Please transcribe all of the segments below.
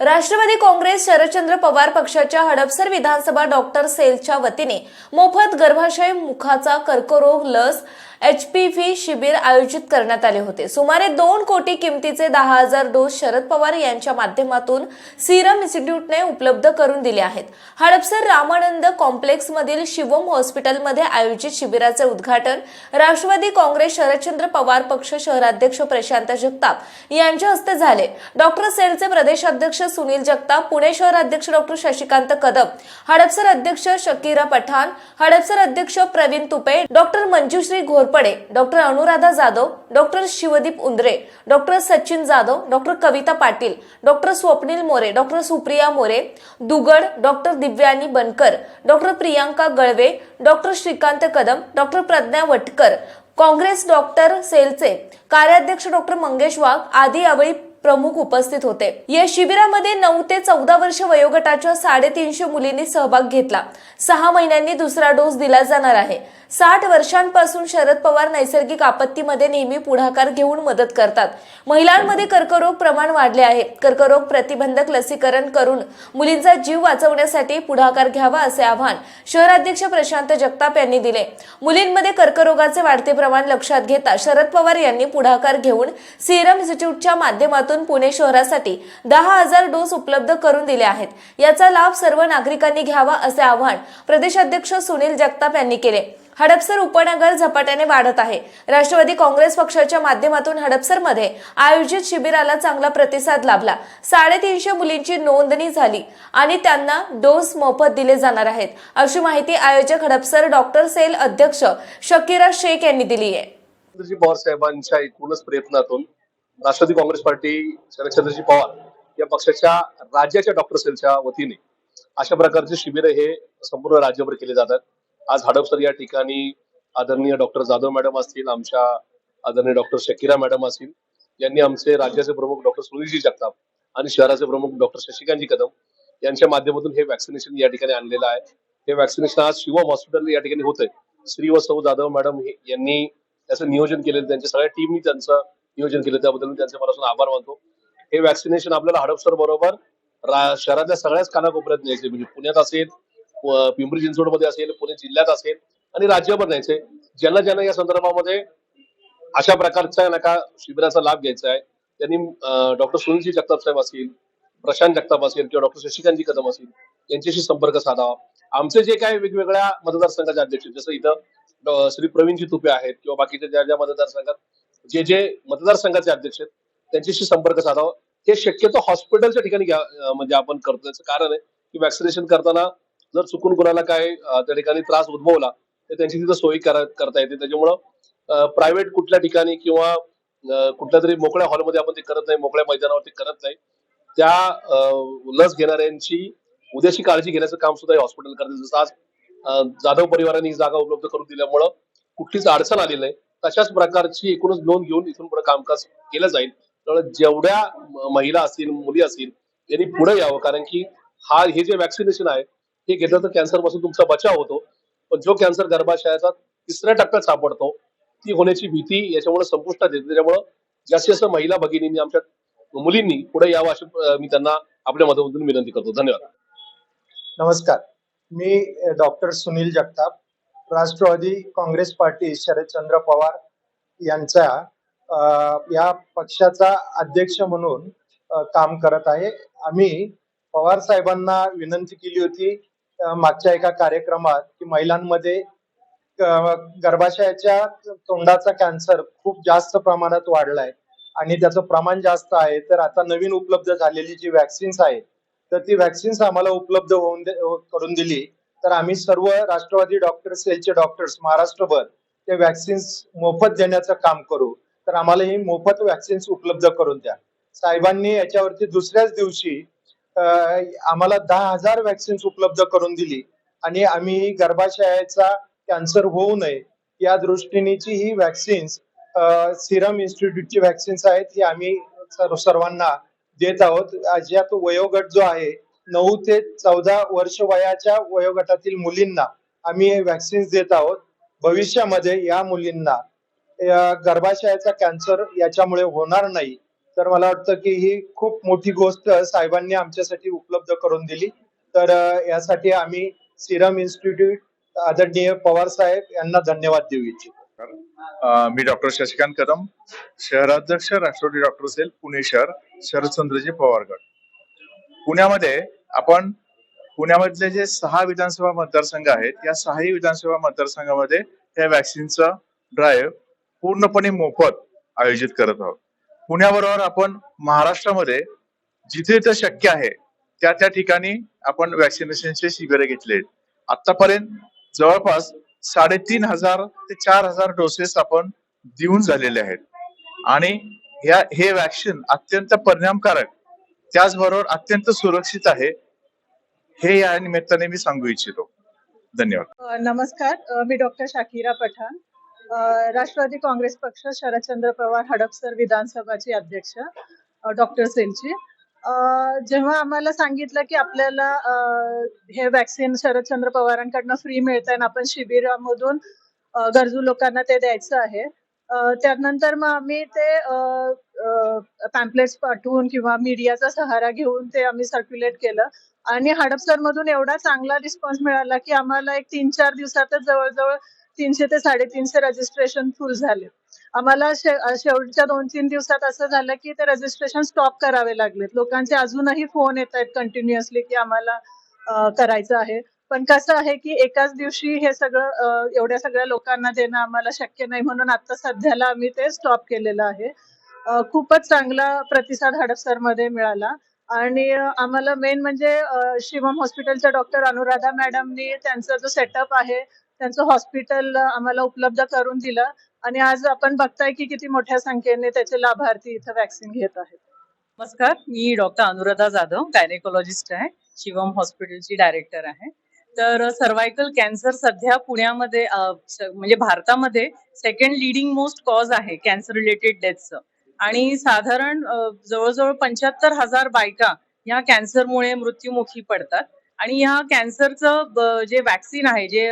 राष्ट्रवादी काँग्रेस शरदचंद्र पवार पक्षाच्या हडपसर विधानसभा डॉक्टर सेलच्या वतीने मोफत गर्भाशय मुखाचा कर्करोग लस एच पी व्ही शिबिर आयोजित करण्यात आले होते. सुमारे दोन कोटी किमतीचे दहा हजार डोस शरद पवार यांच्या माध्यमातून सिरम इन्स्टिट्यूटने उपलब्ध करून दिले आहेत. हडपसर रामानंद कॉम्प्लेक्स मधील शिवम हॉस्पिटलमध्ये आयोजित शिबिराचे उद्घाटन राष्ट्रवादी काँग्रेस शरदचंद्र पवार पक्ष शहराध्यक्ष प्रशांत जगताप यांच्या हस्ते झाले. डॉक्टर सेलचे प्रदेशाध्यक्ष सुनील जगताप पुणे शहराध्यक्ष डॉक्टर शशिकांत कदम हडपसर अध्यक्ष शकीरा पठाण हडपसर अध्यक्ष Pravin Tupe doctor Manjushri Ghorpade doctor Anuradha Jadhav doctor Shivdeep Undre doctor Sachin Jadhav doctor Kavita Patil doctor Swapnil More doctor Supriya More Dugad doctor Divyani Bankar doctor Priyanka Galve doctor Shrikant Kadam doctor Pradnya Vatkar Congress doctor सेलचे कार्याध्यक्ष doctor Mangesh वाघ आदी यावेळी प्रमुख उपस्थित होते. या शिबिरामध्ये नऊ ते चौदा वर्ष वयोगटाच्या साडेतीनशे मुलींनी सहभाग घेतला. सहा महिन्यांनी दुसरा डोस दिला जाणार आहे. साठ वर्षांपासून शरद पवार नैसर्गिक आपत्तीमध्ये नेहमी पुढाकार घेऊन मदत करतात. महिलांमध्ये कर्करोग प्रमाण वाढले आहे. कर्करोग प्रतिबंधक लसीकरण करून मुलींचा जीव वाचवण्यासाठी पुढाकार घ्यावा असे आवाहन शहराध्यक्ष प्रशांत जगताप यांनी दिले. मुलींमध्ये कर्करोगाचे वाढते प्रमाण लक्षात घेता शरद पवार यांनी पुढाकार घेऊन सिरम इन्स्टिट्यूटच्या माध्यमातून पुणे शहरासाठी दहा हजार डोस उपलब्ध करून दिले आहेत. याचा लाभ सर्व नागरिकांनी घ्यावा असे आवाहन प्रदेशाध्यक्ष सुनील जगताप यांनी केले. हडपसर उपनगर झपाट्याने वाढत आहे. राष्ट्रवादी काँग्रेस पक्षाच्या माध्यमातून हडपसरमध्ये आयोजित शिबिराला चांगला प्रतिसाद लाभला. साडेतीनशे मुलींची नोंदणी झाली आणि त्यांना डोस मोफत दिले जाणार आहेत. अशी माहिती आयोजक हडपसर डॉक्टर सेल अध्यक्ष शकीरा शेख यांनी दिली आहे. पवार साहेबांच्या एकूणच प्रयत्नातून राष्ट्रवादी काँग्रेस पार्टी शरदचंद्रजी पवार या पक्षाच्या राज्याच्या डॉक्टर सेलच्या वतीने अशा प्रकारचे शिबिर हे संपूर्ण राज्यभर केले जातात. आज हडपसर या ठिकाणी आदरणीय डॉक्टर जाधव मॅडम असतील आमच्या आदरणीय डॉक्टर शकिरा मॅडम असतील यांनी आमचे राज्याचे प्रमुख डॉक्टर सुनीलजी जगताप आणि शहराचे प्रमुख डॉक्टर शशिकांतजी कदम यांच्या माध्यमातून हे वॅक्सिनेशन या ठिकाणी आणलेलं आहे. हे वॅक्सिनेशन आज शिवम हॉस्पिटल या ठिकाणी होतंय. श्री व सौ जाधव मॅडम हे- यांनी त्याचं नियोजन केलेलं त्यांच्या सगळ्या टीमनी त्यांचं नियोजन केलं त्याबद्दल मी त्यांचे मनापासून आभार मानतो. हे वॅक्सिनेशन आपल्याला हडपसर बरोबर रा- शहरातल्या सगळ्याच कानाकोपऱ्यात न्यायचे म्हणजे पुण्यात असेल पिंपरी चिंचवडमध्ये असेल पुणे जिल्ह्यात असेल आणि राज्यभर न्यायचे. ज्यांना ज्यांना या संदर्भामध्ये अशा प्रकारच्या नका शिबिराचा लाभ घ्यायचा आहे त्यांनी डॉक्टर सुनीलजी जगताप साहेब असतील प्रशांत जगताप असेल किंवा डॉक्टर शशिकांतजी कदम असतील यांच्याशी संपर्क साधावा. आमचे जे काही वेगवेगळ्या मतदारसंघाचे अध्यक्ष आहेत, जसं इथं श्री प्रवीणजी तुपे आहेत किंवा बाकीच्या ज्या ज्या मतदारसंघात जे जे मतदारसंघाचे अध्यक्ष आहेत त्यांच्याशी संपर्क साधावा. हे शक्यतो हॉस्पिटलच्या ठिकाणी घ्या म्हणजे आपण करतो याचं कारण आहे की वॅक्सिनेशन करताना जर चुकून कुणाला काय त्या ठिकाणी त्रास उद्भवला तर त्यांची तिथं सोयी करता येते. त्याच्यामुळं प्रायव्हेट कुठल्या ठिकाणी किंवा कुठल्या तरी मोकळ्या हॉलमध्ये आपण ते करत नाही मोकळ्या मैदानावरती करत नाही. त्या लस घेणाऱ्यांची उद्याची काळजी घेण्याचं काम सुद्धा हे हॉस्पिटल करते जसं आज जाधव परिवाराने ही जागा उपलब्ध करून दिल्यामुळं कुठलीच अडचण आली नाही. तशाच प्रकारची एकूणच नोंद घेऊन इथून पुढे कामकाज केलं जाईल. त्यामुळे जेवढ्या महिला असतील मुली असतील यांनी पुढे यावं. कारण की हा हे जे वॅक्सिनेशन आहे हे घेतलं तर कॅन्सरपासून तुमचा बचाव होतो. पण जो कॅन्सर गर्भाशयाचा तिसऱ्या टप्प्यात सापडतो ती होण्याची भीती याच्यामुळे संपुष्टात येते. त्याच्यामुळं जास्तीत जास्त महिला भगिनींनी आमच्या मुलींनी पुढे यावं अशी मी त्यांना आपल्या माध्यमातून विनंती करतो. धन्यवाद. नमस्कार. मी डॉक्टर सुनील जगताप राष्ट्रवादी काँग्रेस पार्टी शरदचंद्र पवार यांचा या पक्षाचा अध्यक्ष म्हणून काम करत आहे. आम्ही पवार साहेबांना विनंती केली होती मागच्या एका कार्यक्रमात की महिलांमध्ये गर्भाशयाच्या तोंडाचा कॅन्सर खूप जास्त प्रमाणात वाढलाय. आणि त्याचं प्रमाण जास्त आहे. तर आता नवीन उपलब्ध झालेली जी वॅक्सिन्स आहेत तर ती वॅक्सिन्स आम्हाला उपलब्ध होऊन हो, करून दिली. तर आम्ही सर्व राष्ट्रवादी डॉक्टर सेलचे डॉक्टर्स महाराष्ट्रभर ते वॅक्सिन्स मोफत देण्याचं काम करू. तर आम्हाला ही मोफत वॅक्सिन्स उपलब्ध करून द्या. साहेबांनी याच्यावरती दुसऱ्याच दिवशी आम्हाला दहा हजार वॅक्सिन्स उपलब्ध करून दिली. आणि आम्ही गर्भाशयाचा कॅन्सर होऊ नये या दृष्टीनेची ही वॅक्सिन्स सिरम इन्स्टिट्यूटची वॅक्सिन्स आहेत ही आम्ही सर्वांना देत आहोत. ज्यात वयोगट जो आहे नऊ ते चौदा वर्ष वयाच्या वयोगटातील मुलींना आम्ही हे वॅक्सिन्स देत आहोत. भविष्यामध्ये या मुलींना या गर्भाशयाचा कॅन्सर याच्यामुळे होणार नाही. तर मला वाटतं की ही खूप मोठी गोष्ट साहेबांनी आमच्यासाठी उपलब्ध करून दिली. तर यासाठी आम्ही सिरम इन्स्टिट्यूट आदरणीय पवार साहेब यांना धन्यवाद देऊ इच्छितो. मी डॉक्टर शशिकांत कदम शहराध्यक्ष राष्ट्रवादी डॉक्टर सेल पुणे शहर शरदचंद्रजी पवारगड. पुण्यामध्ये आपण पुण्यामधले जे सहा विधानसभा मतदारसंघ आहेत या सहाही विधानसभा मतदारसंघामध्ये या वॅक्सिनचा ड्राईव्ह पूर्णपणे मोफत आयोजित करत आहोत. पुण्याबरोबर आपण महाराष्ट्रामध्ये जिथे ते शक्य आहे त्या त्या ठिकाणी आपण वॅक्सिनेशनचे शिबिरे घेतले आतापर्यंत जवळपास साडेतीन हजार ते चार हजार डोसेस आपण देऊन झालेले आहेत. आणि ह्या हे वॅक्सिन अत्यंत परिणामकारक त्याचबरोबर अत्यंत सुरक्षित आहे हे या निमित्ताने मी सांगू इच्छितो. धन्यवाद. नमस्कार. मी डॉक्टर शाकिरा पठाण. राष्ट्रवादी काँग्रेस पक्ष शरदचंद्र पवार हडपसर विधानसभाची अध्यक्ष डॉक्टर सेलची जेव्हा आम्हाला सांगितलं की आपल्याला हे वॅक्सिन शरदचंद्र पवारांकडनं फ्री मिळत आहे आपण शिबिरामधून गरजू लोकांना ते द्यायचं आहे त्यानंतर मग आम्ही ते पॅम्पलेट्स पाठवून किंवा मीडियाचा सहारा घेऊन ते आम्ही सर्क्युलेट केलं. आणि हडपसर मधून एवढा चांगला रिस्पॉन्स मिळाला की आम्हाला एक तीन चार दिवसातच जवळजवळ तीनशे ते साडेतीनशे रजिस्ट्रेशन फुल झाले. आम्हाला शेवटच्या दोन तीन दिवसात असं झालं की ते रजिस्ट्रेशन स्टॉप करावे लागलेत. लोकांचे अजूनही फोन येत आहेत कंटिन्युअसली की आम्हाला करायचं आहे. पण कसं आहे की एकाच दिवशी हे सगळं एवढ्या सगळ्या लोकांना देणं आम्हाला शक्य नाही म्हणून आता सध्याला आम्ही ते स्टॉप केलेलं आहे. खूपच चांगला प्रतिसाद हडपसरमध्ये मिळाला. आणि आम्हाला मेन म्हणजे शिवम हॉस्पिटलच्या डॉक्टर अनुराधा मॅडमनी त्यांचा जो सेटअप आहे त्यांचं हॉस्पिटल आम्हाला उपलब्ध करून दिलं. आणि आज आपण बघताय की किती मोठ्या संख्येने त्याचे लाभार्थी इथं वॅक्सिन घेत आहेत. नमस्कार मी डॉक्टर अनुराधा जाधव गायनेकोलॉजिस्ट आहे शिवम हॉस्पिटलची डायरेक्टर आहे. तर सर्वायकल कॅन्सर सध्या पुण्यामध्ये म्हणजे भारतामध्ये सेकंड लिडिंग मोस्ट कॉज आहे कॅन्सर रिलेटेड डेथचं आणि साधारण जवळजवळ पंच्याहत्तर हजार बायका या कॅन्सरमुळे मृत्युमुखी पडतात. आणि ह्या कॅन्सरचं जे वॅक्सिन आहे जे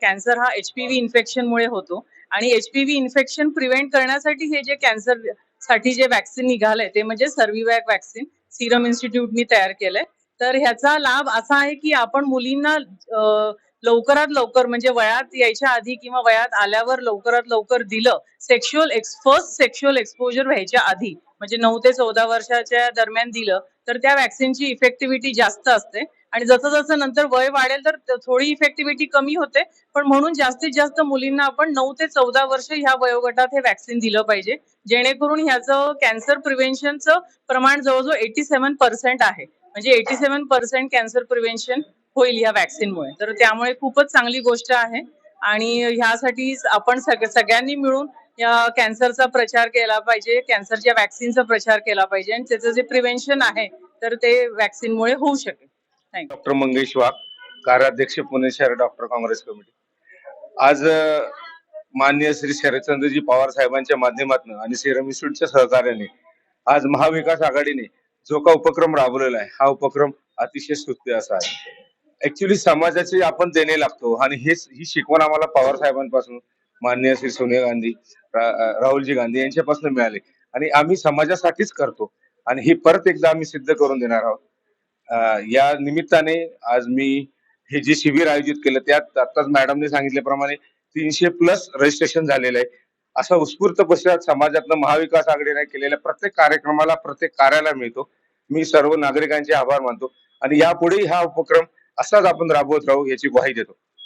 कॅन्सर हा एच पी व्ही इन्फेक्शनमुळे होतो आणि H P V infection prevent करण्यासाठी हे जे कॅन्सरसाठी जे वॅक्सिन निघालंय ते म्हणजे सर्विवॅक वॅक्सिन सिरम इन्स्टिट्यूटनी तयार केलंय. तर ह्याचा लाभ असा आहे की आपण मुलींना लवकरात लवकर म्हणजे वयात यायच्या आधी किंवा वयात आल्यावर लवकरात लवकर दिलं sexual ex first sexual exposure व्हायच्या आधी म्हणजे नऊ ते चौदा वर्षाच्या दरम्यान दिलं तर त्या वॅक्सिनची इफेक्टिव्हिटी जास्त असते. आणि जसं जसं नंतर वय वाढेल तर थोडी इफेक्टिव्हिटी कमी होते. पण म्हणून जास्तीत जास्त मुलींना आपण नऊ ते चौदा वर्ष ह्या वयोगटात हे वॅक्सिन दिलं पाहिजे. जेणेकरून ह्याचं कॅन्सर प्रिव्हेन्शनचं प्रमाण जवळजवळ एटी सेव्हन पर्सेंट आहे. म्हणजे eighty seven percent cancer prevention होईल ह्या वॅक्सिनमुळे. तर त्यामुळे खूपच चांगली गोष्ट आहे. आणि ह्यासाठी आपण सगळ्यांनी मिळून या कॅन्सरचा प्रचार केला पाहिजे कॅन्सरच्या वॅक्सिनचा प्रचार केला पाहिजे. आणि त्याचं जे प्रिव्हेन्शन आहे तर ते वॅक्सिनमुळे होऊ शकेल. डॉक्टर मंगेश वाघ कार्याध्यक्ष पुणे शहर डॉक्टर काँग्रेस कमिटी. आज माननीय श्री शरदचंद्रजी पवार साहेबांच्या माध्यमातून आणि सिरम इन्स्टिट्यूटच्या सहकार्याने आज महाविकास आघाडीने जो का उपक्रम राबवलेला आहे हा उपक्रम अतिशय स्तुत्य असा आहे. ऍक्च्युली समाजाचे आपण देणे लागतो आणि हेच ही शिकवण आम्हाला पवार साहेबांपासून माननीय श्री सोनिया गांधी रा- राहुलजी गांधी यांच्यापासून मिळाले. आणि आम्ही समाजासाठीच करतो. आणि हे परत एकदा आम्ही सिद्ध करून देणार आहोत. या निमित्ताने आज मी हे जे शिबिर आयोजित केलं त्यात आताच मॅडमने सांगितल्याप्रमाणे तीनशे प्लस रजिस्ट्रेशन झालेलं आहे. असा उत्स्फूर्त प्रतिसाद समाजातनं महाविकास आघाडीने केलेल्या प्रत्येक कार्यक्रमाला प्रत्येक कार्याला मिळतो. मी सर्व नागरिकांचे आभार मानतो. आणि यापुढे हा उपक्रम असाच आपण राबवत राहू याची ग्वाही देतो.